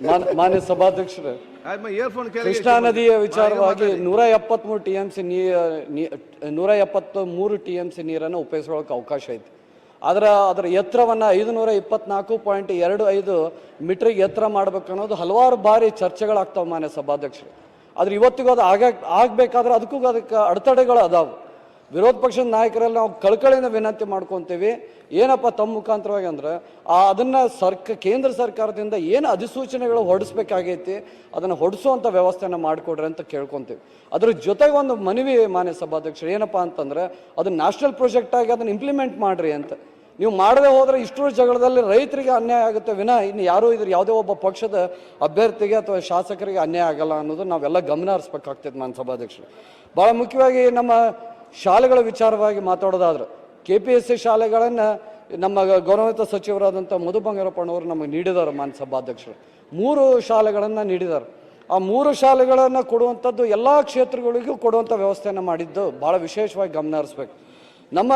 ಮಾನ್- ಮಾನ್ಯ ಸಭಾಧ್ಯಕ್ಷರೇ ಕೃಷ್ಣಾ ನದಿಯ ವಿಚಾರವಾಗಿ ನೂರ ಎಪ್ಪತ್ಮೂರು ಟಿ ಎಂ ಸಿ ನೂರ ಎಪ್ಪತ್ತು ಮೂರು ಟಿ ಎಂ ಸಿ ನೀರನ್ನು ಉಪಯೋಗಿಸೋಕೆ ಅವಕಾಶ ಐತಿ. ಅದರ ಅದರ ಎತ್ತರವನ್ನು ಐದು ನೂರ ಇಪ್ಪತ್ನಾಲ್ಕು ಪಾಯಿಂಟ್ ಎರಡು ಐದು ಮೀಟ್ರಿಗೆ ಎತ್ತರ ಮಾಡ್ಬೇಕು ಅನ್ನೋದು ಹಲವಾರು ಬಾರಿ ಚರ್ಚೆಗಳಾಗ್ತಾವೆ ಮಾನ್ಯ ಸಭಾಧ್ಯಕ್ಷರು. ಆದ್ರೆ ಇವತ್ತಿಗೂ ಅದು ಆಗ ಆಗ್ಬೇಕಾದ್ರೆ ಅದಕ್ಕೂ ಅದಕ್ಕೆ ಅಡೆತಡೆಗಳು ಅದಾವು. ವಿರೋಧ ಪಕ್ಷದ ನಾಯಕರಲ್ಲಿ ನಾವು ಕಳಕಳಿಯಿಂದ ವಿನಂತಿ ಮಾಡ್ಕೊತೀವಿ. ಏನಪ್ಪ ತಮ್ಮ ಮುಖಾಂತರವಾಗಿ ಅಂದ್ರೆ, ಆ ಅದನ್ನ ಸರ್ಕ, ಕೇಂದ್ರ ಸರ್ಕಾರದಿಂದ ಏನು ಅಧಿಸೂಚನೆಗಳು ಹೊರಡಿಸ್ಬೇಕಾಗೈತಿ, ಅದನ್ನು ಹೊಡಿಸುವಂಥ ವ್ಯವಸ್ಥೆನ ಮಾಡಿಕೊಡ್ರಿ ಅಂತ ಕೇಳ್ಕೊತೀವಿ. ಅದ್ರ ಜೊತೆಗೆ ಒಂದು ಮನವಿ ಮಾನ್ಯ ಸಭಾಧ್ಯಕ್ಷರು, ಏನಪ್ಪ ಅಂತಂದ್ರೆ, ಅದು ನ್ಯಾಷನಲ್ ಪ್ರಾಜೆಕ್ಟ್ ಆಗಿ ಅದನ್ನ ಇಂಪ್ಲಿಮೆಂಟ್ ಮಾಡ್ರಿ ಅಂತ. ನೀವು ಮಾಡದೆ ಹೋದ್ರೆ ಇಷ್ಟು ಜಗಳದಲ್ಲಿ ರೈತರಿಗೆ ಅನ್ಯಾಯ ಆಗುತ್ತೆ ವಿನ, ಇನ್ನು ಯಾರೂ ಇದ್ರ ಯಾವುದೇ ಒಬ್ಬ ಪಕ್ಷದ ಅಭ್ಯರ್ಥಿಗೆ ಅಥವಾ ಶಾಸಕರಿಗೆ ಅನ್ಯಾಯ ಆಗಲ್ಲ ಅನ್ನೋದು ನಾವೆಲ್ಲ ಗಮನ ಹರಿಸ್ಬೇಕಾಗ್ತದೆ ಮಾನ್ಯ ಸಭಾಧ್ಯಕ್ಷರು. ಭಾಳ ಮುಖ್ಯವಾಗಿ ನಮ್ಮ ಶಾಲೆಗಳ ವಿಚಾರವಾಗಿ ಮಾತಾಡೋದಾದ್ರೆ ಕೆ ಪಿ ಎಸ್ ಸಿ ಶಾಲೆಗಳನ್ನು ನಮ್ಮ ಗೌರವಿತ ಸಚಿವರಾದಂಥ ಮಧು ಬಂಗಾರಪ್ಪನವರು ನಮಗೆ ನೀಡಿದ್ದಾರೆ ಮಾನ್ಯ ಸಭಾಧ್ಯಕ್ಷರು ಮೂರು ಶಾಲೆಗಳನ್ನು ನೀಡಿದ್ದಾರೆ. ಆ ಮೂರು ಶಾಲೆಗಳನ್ನು ಕೊಡುವಂಥದ್ದು ಎಲ್ಲ ಕ್ಷೇತ್ರಗಳಿಗೂ ಕೊಡುವಂಥ ವ್ಯವಸ್ಥೆಯನ್ನು ಮಾಡಿದ್ದು ಭಾಳ ವಿಶೇಷವಾಗಿ ಗಮನ ಹರಿಸ್ಬೇಕು. ನಮ್ಮ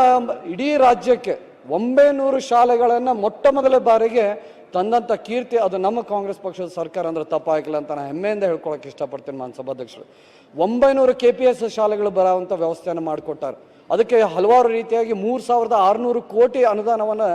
ಇಡೀ ರಾಜ್ಯಕ್ಕೆ ಒಂಬೈನೂರು ಶಾಲೆಗಳನ್ನು ಮೊಟ್ಟ ಮೊದಲ ಬಾರಿಗೆ ತಂದಂಥ ಕೀರ್ತಿ ಅದು ನಮ್ಮ ಕಾಂಗ್ರೆಸ್ ಪಕ್ಷದ ಸರ್ಕಾರ ಅಂದ್ರೆ ತಪ್ಪಾಗಿಲ್ಲ ಅಂತ ನಾನು ಹೆಮ್ಮೆಯಿಂದ ಹೇಳ್ಕೊಳಕ್ಕೆ ಇಷ್ಟಪಡ್ತೀನಿ ಮಾನ್ ಸಭಾಧ್ಯಕ್ಷರು. ಒಂಬೈನೂರು ಕೆ ಪಿ ಎಸ್ ಶಾಲೆಗಳು ಬರೋವಂಥ ವ್ಯವಸ್ಥೆಯನ್ನು ಮಾಡಿಕೊಟ್ಟಾರೆ. ಅದಕ್ಕೆ ಹಲವಾರು ರೀತಿಯಾಗಿ ಮೂರು ಸಾವಿರದ ಆರುನೂರು ಕೋಟಿ ಅನುದಾನವನ್ನು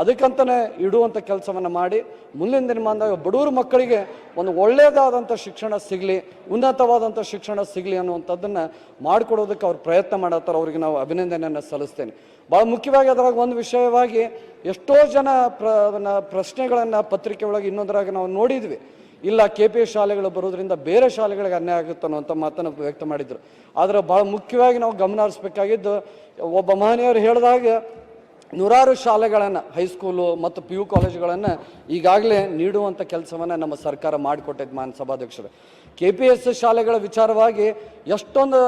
ಅದಕ್ಕಂತಲೇ ಇಡುವಂಥ ಕೆಲಸವನ್ನು ಮಾಡಿ, ಮುಂದಿನ ದಿನಮಾನದಾಗ ಬಡವರು ಮಕ್ಕಳಿಗೆ ಒಂದು ಒಳ್ಳೆಯದಾದಂಥ ಶಿಕ್ಷಣ ಸಿಗಲಿ ಉನ್ನತವಾದಂಥ ಶಿಕ್ಷಣ ಸಿಗಲಿ ಅನ್ನುವಂಥದ್ದನ್ನು ಮಾಡಿಕೊಡೋದಕ್ಕೆ ಅವ್ರು ಪ್ರಯತ್ನ ಮಾಡತ್ತಾರೆ. ಅವ್ರಿಗೆ ನಾವು ಅಭಿನಂದನೆಯನ್ನು ಸಲ್ಲಿಸ್ತೇನೆ. ಭಾಳ ಮುಖ್ಯವಾಗಿ ಅದರಾಗ ಒಂದು ವಿಷಯವಾಗಿ ಎಷ್ಟೋ ಜನ ಪ್ರ ಪ್ರಶ್ನೆಗಳನ್ನು ಪತ್ರಿಕೆ ಒಳಗೆ ಇನ್ನೊಂದರಾಗ ನಾವು ನೋಡಿದ್ವಿ. ಇಲ್ಲ, ಕೆ ಪಿ ಎಸ್ ಶಾಲೆಗಳು ಬರೋದ್ರಿಂದ ಬೇರೆ ಶಾಲೆಗಳಿಗೆ ಅನ್ಯಾಯ ಆಗುತ್ತೆ ಅಂತ ಮಾತನ್ನು ವ್ಯಕ್ತ ಮಾಡಿದರು. ಆದರೆ ಭಾಳ ಮುಖ್ಯವಾಗಿ ನಾವು ಗಮನ ಹರಿಸ್ಬೇಕಾಗಿದ್ದು, ಒಬ್ಬ ಮಹನೀಯರು ಹೇಳಿದಾಗ ನೂರಾರು ಶಾಲೆಗಳನ್ನು ಹೈಸ್ಕೂಲು ಮತ್ತು ಪಿ ಯು ಕಾಲೇಜುಗಳನ್ನು ಈಗಾಗಲೇ ನೀಡುವಂಥ ಕೆಲಸವನ್ನು ನಮ್ಮ ಸರ್ಕಾರ ಮಾಡಿಕೊಟ್ಟಿದ್ದು ಮಾನ್ಯ ಸಭಾಧ್ಯಕ್ಷರು. ಕೆ ಪಿ ಎಸ್ ಶಾಲೆಗಳ ವಿಚಾರವಾಗಿ ಎಷ್ಟೊಂದು,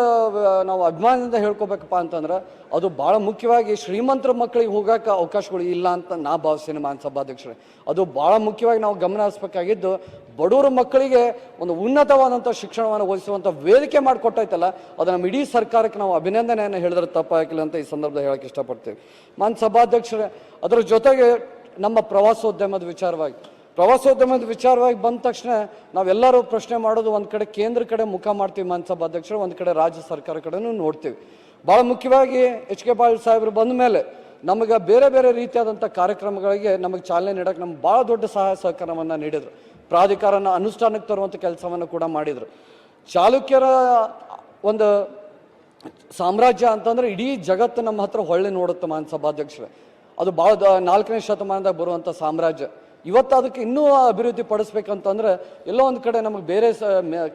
ನಾವು ಅಭಿಮಾನದಿಂದ ಹೇಳ್ಕೊಬೇಕಪ್ಪ ಅಂತಂದ್ರೆ, ಅದು ಭಾಳ ಮುಖ್ಯವಾಗಿ ಶ್ರೀಮಂತರ ಮಕ್ಕಳಿಗೆ ಹೋಗೋಕೆ ಅವಕಾಶಗಳು ಇಲ್ಲ ಅಂತ ನಾ ಭಾವಿಸ್ತೀನಿ ಮಾನ್ಯ ಸಭಾಧ್ಯಕ್ಷರೇ. ಅದು ಭಾಳ ಮುಖ್ಯವಾಗಿ ನಾವು ಗಮನ ಹರಿಸ್ಬೇಕಾಗಿದ್ದು, ಬಡವರ ಮಕ್ಕಳಿಗೆ ಒಂದು ಉನ್ನತವಾದಂಥ ಶಿಕ್ಷಣವನ್ನು ಓದಿಸುವಂಥ ವೇದಿಕೆ ಮಾಡಿಕೊಟ್ಟೈತಲ್ಲ ಅದು ನಮ್ಮ ಇಡೀ ಸರ್ಕಾರಕ್ಕೆ ನಾವು ಅಭಿನಂದನೆಯನ್ನು ಹೇಳಿದ್ರೆ ತಪ್ಪಾಗಿಲ್ಲ ಅಂತ ಈ ಸಂದರ್ಭದಲ್ಲಿ ಹೇಳಕ್ಕೆ ಇಷ್ಟಪಡ್ತೀವಿ. ಮಾನ್ಯ ಸಭಾಧ್ಯಕ್ಷರೇ, ಅದರ ಜೊತೆಗೆ ನಮ್ಮ ಪ್ರವಾಸೋದ್ಯಮದ ವಿಚಾರವಾಗಿ. ಪ್ರವಾಸೋದ್ಯಮದ ವಿಚಾರವಾಗಿ ಬಂದ ತಕ್ಷಣ ನಾವೆಲ್ಲರೂ ಪ್ರಶ್ನೆ ಮಾಡೋದು ಒಂದು ಕಡೆ ಕೇಂದ್ರ ಕಡೆ ಮುಖ ಮಾಡ್ತೀವಿ ಮಾನ್ಯ ಸಭಾಧ್ಯಕ್ಷರು ಒಂದು ಕಡೆ ರಾಜ್ಯ ಸರ್ಕಾರ ಕಡೆನೂ ನೋಡ್ತೀವಿ. ಭಾಳ ಮುಖ್ಯವಾಗಿ ಎಚ್ ಕೆ ಬಾಳ್ ಸಾಹೇಬರು ಬಂದ ಮೇಲೆ ನಮಗೆ ಬೇರೆ ಬೇರೆ ರೀತಿಯಾದಂಥ ಕಾರ್ಯಕ್ರಮಗಳಿಗೆ ನಮಗೆ ಚಾಲನೆ ನೀಡೋಕೆ ನಮ್ಗೆ ಭಾಳ ದೊಡ್ಡ ಸಹಾಯ ಸಹಕಾರವನ್ನು ನೀಡಿದರು. ಪ್ರಾಧಿಕಾರನ ಅನುಷ್ಠಾನಕ್ಕೆ ತರುವಂಥ ಕೆಲಸವನ್ನು ಕೂಡ ಮಾಡಿದರು. ಚಾಲುಕ್ಯರ ಒಂದು ಸಾಮ್ರಾಜ್ಯ ಅಂತಂದ್ರೆ ಇಡೀ ಜಗತ್ತು ನಮ್ಮ ಹತ್ರ ಹೊಳ್ಳೆ ನೋಡುತ್ತೆ ಮಾನ್ ಸಭಾಧ್ಯಕ್ಷರೇ ಅದು ಭಾಳ ನಾಲ್ಕನೇ ಶತಮಾನದಾಗ ಬರುವಂಥ ಸಾಮ್ರಾಜ್ಯ. ಇವತ್ತು ಅದಕ್ಕೆ ಇನ್ನೂ ಅಭಿವೃದ್ಧಿ ಪಡಿಸ್ಬೇಕಂತಂದ್ರೆ ಎಲ್ಲೋ ಒಂದು ಕಡೆ ನಮಗೆ ಬೇರೆ ಸ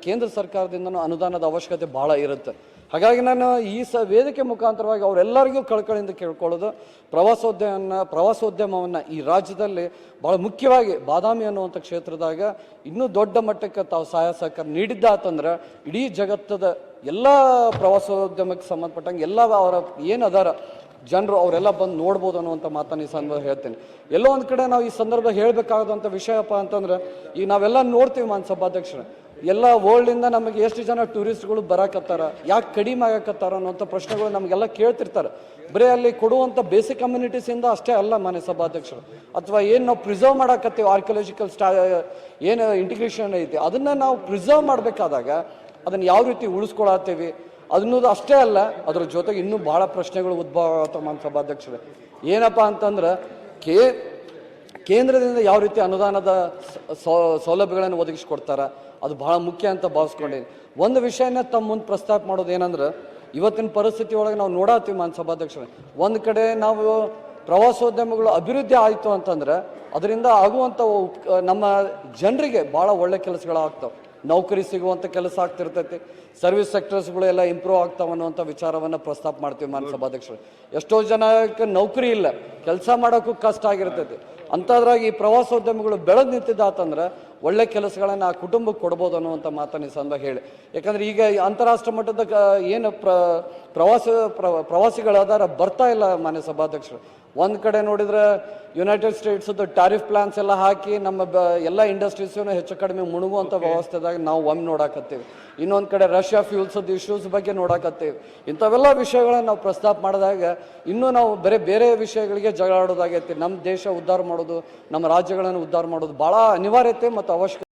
ಕೇಂದ್ರ ಸರ್ಕಾರದಿಂದನೂ ಅನುದಾನದ ಅವಶ್ಯಕತೆ ಭಾಳ ಇರುತ್ತೆ. ಹಾಗಾಗಿ ನಾನು ಈ ಸ ವೇದಿಕೆ ಮುಖಾಂತರವಾಗಿ ಅವರೆಲ್ಲರಿಗೂ ಕಳ್ಕಳಿಂದ ಕೇಳ್ಕೊಳ್ಳೋದು ಪ್ರವಾಸೋದ್ಯಮನ ಪ್ರವಾಸೋದ್ಯಮವನ್ನು ಈ ರಾಜ್ಯದಲ್ಲಿ ಭಾಳ ಮುಖ್ಯವಾಗಿ ಬಾದಾಮಿ ಅನ್ನುವಂಥ ಕ್ಷೇತ್ರದಾಗ ಇನ್ನೂ ದೊಡ್ಡ ಮಟ್ಟಕ್ಕೆ ತಾವು ಸಹಾಯ ಸಹಕಾರ ನೀಡಿದ್ದಾತಂದ್ರೆ ಇಡೀ ಜಗತ್ತದ ಎಲ್ಲ ಪ್ರವಾಸೋದ್ಯಮಕ್ಕೆ ಸಂಬಂಧಪಟ್ಟಂಗೆ ಎಲ್ಲ ಅವರ ಏನು ಅದಾರ, ಜನರು ಅವರೆಲ್ಲ ಬಂದು ನೋಡ್ಬೋದು ಅನ್ನುವಂಥ ಮಾತನ್ನು ಈ ಸಂದರ್ಭ ಹೇಳ್ತೇನೆ. ಎಲ್ಲೋ ಒಂದು ಕಡೆ ನಾವು ಈ ಸಂದರ್ಭ ಹೇಳಬೇಕಾದಂಥ ವಿಷಯಪ್ಪ ಅಂತಂದ್ರೆ ಈಗ ನಾವೆಲ್ಲ ನೋಡ್ತೀವಿ ಮಾನ್ ಸಭಾಧ್ಯಕ್ಷರ ಎಲ್ಲ ವರ್ಲ್ಡಿಂದ ನಮಗೆ ಎಷ್ಟು ಜನ ಟೂರಿಸ್ಟ್ಗಳು ಬರಾಕತ್ತಾರ, ಯಾಕೆ ಕಡಿಮೆ ಆಗಕತ್ತಾರ ಅನ್ನುವಂಥ ಪ್ರಶ್ನೆಗಳು ನಮಗೆಲ್ಲ ಕೇಳ್ತಿರ್ತಾರೆ. ಬರೀ ಅಲ್ಲಿ ಕೊಡುವಂಥ ಬೇಸಿಕ್ ಕಮ್ಯುನಿಟೀಸಿಂದ ಅಷ್ಟೇ ಅಲ್ಲ ಮನೆ ಸಭಾಧ್ಯಕ್ಷರು ಅಥವಾ ಏನು ನಾವು ಪ್ರಿಸರ್ವ್ ಮಾಡಕತ್ತೀವಿ ಆರ್ಕಿಯಾಲಜಿಕಲ್ ಸ್ಟಾ ಏನು ಇಂಟಿಗ್ರೇಷನ್ ಐತಿ, ಅದನ್ನು ನಾವು ಪ್ರಿಸರ್ವ್ ಮಾಡಬೇಕಾದಾಗ ಅದನ್ನು ಯಾವ ರೀತಿ ಉಳಿಸ್ಕೊಳತ್ತೀವಿ ಅದನ್ನೋದು ಅಷ್ಟೇ ಅಲ್ಲ, ಅದರ ಜೊತೆಗೆ ಇನ್ನೂ ಭಾಳ ಪ್ರಶ್ನೆಗಳು ಉದ್ಭವ ಆಗ್ತಾವ ಸಭಾಧ್ಯಕ್ಷರೇ ಏನಪ್ಪ ಅಂತಂದ್ರೆ, ಕೇ, ಕೇಂದ್ರದಿಂದ ಯಾವ ರೀತಿ ಅನುದಾನದ ಸೌಲಭ್ಯಗಳನ್ನು ಒದಗಿಸ್ಕೊಡ್ತಾರೆ, ಅದು ಬಹಳ ಮುಖ್ಯ ಅಂತ ಭಾವಿಸ್ಕೊಂಡಿದ್ದೀನಿ. ಒಂದು ವಿಷಯನ ತಮ್ಮ ಮುಂದೆ ಪ್ರಸ್ತಾಪ ಮಾಡೋದು ಏನಂದ್ರೆ, ಇವತ್ತಿನ ಪರಿಸ್ಥಿತಿ ಒಳಗೆ ನಾವು ನೋಡಾತೀವಿ ಮಾನ್ ಸಭಾಧ್ಯಕ್ಷರೇ ಒಂದು ಕಡೆ ನಾವು ಪ್ರವಾಸೋದ್ಯಮಗಳು ಅಭಿವೃದ್ಧಿ ಆಯಿತು ಅಂತಂದ್ರೆ, ಅದರಿಂದ ಆಗುವಂಥ ನಮ್ಮ ಜನರಿಗೆ ಭಾಳ ಒಳ್ಳೆ ಕೆಲಸಗಳಾಗ್ತಾವೆ. ನೌಕರಿ ಸಿಗುವಂಥ ಕೆಲಸ ಆಗ್ತಿರ್ತೈತಿ. ಸರ್ವಿಸ್ ಸೆಕ್ಟರ್ಸ್ಗಳು ಎಲ್ಲ ಇಂಪ್ರೂವ್ ಆಗ್ತಾವ ಅನ್ನುವಂಥ ವಿಚಾರವನ್ನು ಪ್ರಸ್ತಾಪ ಮಾಡ್ತೀವಿ ಮಾನ್ಯ ಸಭಾಧ್ಯಕ್ಷರು. ಎಷ್ಟೋ ಜನಕ್ಕೆ ನೌಕರಿ ಇಲ್ಲ. ಕೆಲಸ ಮಾಡೋಕ್ಕೂ ಕಷ್ಟ ಆಗಿರ್ತೈತಿ. ಅಂಥದ್ರಾಗಿ ಈ ಪ್ರವಾಸೋದ್ಯಮಗಳು ಬೆಳೆದು ನಿಂತಿದ್ದಾತಂದ್ರೆ ಒಳ್ಳೆ ಕೆಲಸಗಳನ್ನು ಆ ಕುಟುಂಬಕ್ಕೆ ಕೊಡ್ಬೋದು ಅನ್ನುವಂಥ ಮಾತನ್ನು ಈ ಸಂದರ್ಭ ಹೇಳಿ. ಯಾಕಂದ್ರೆ ಈಗ ಈ ಅಂತಾರಾಷ್ಟ್ರ ಮಟ್ಟದ ಏನು ಪ್ರ ಪ್ರವಾಸ ಪ್ರ- ಪ್ರವಾಸಿಗಳು ಅದಾರ ಬರ್ತಾ ಇಲ್ಲ ಮಾನ್ಯ ಸಭಾಧ್ಯಕ್ಷರು. ಒಂದು ಕಡೆ ನೋಡಿದ್ರೆ ಯುನೈಟೆಡ್ ಸ್ಟೇಟ್ಸದ್ದು ಟ್ಯಾರಿಫ್ ಪ್ಲಾನ್ಸ್ ಎಲ್ಲ ಹಾಕಿ ನಮ್ಮ ಬ ಎಲ್ಲ ಇಂಡಸ್ಟ್ರೀಸನ್ನು ಹೆಚ್ಚು ಕಡಿಮೆ ಮುಳುಗುವಂಥ ವ್ಯವಸ್ಥೆದಾಗ ನಾವು ಒಮ್ಮೆ ನೋಡಾಕತ್ತೀವಿ. ಇನ್ನೊಂದು ಕಡೆ ರಷ್ಯಾ ಫ್ಯೂಲ್ಸದ ಇಶ್ಯೂಸ್ ಬಗ್ಗೆ ನೋಡಾಕತ್ತೀವಿ. ಇಂಥವೆಲ್ಲ ವಿಷಯಗಳನ್ನು ನಾವು ಪ್ರಸ್ತಾಪ ಮಾಡಿದಾಗ ಇನ್ನೂ ನಾವು ಬೇರೆ ಬೇರೆ ವಿಷಯಗಳಿಗೆ ಜಗಳ ಆಡೋದಾಗೈತಿ ನಮ್ಮ ದೇಶ ಉದ್ಧಾರ ಮಾಡೋದು ನಮ್ಮ ರಾಜ್ಯಗಳನ್ನು ಉದ್ಧಾರ ಮಾಡೋದು ಭಾಳ ಅನಿವಾರ್ಯತೆ ಮತ್ತು ಅವಶ್ಯಕತೆ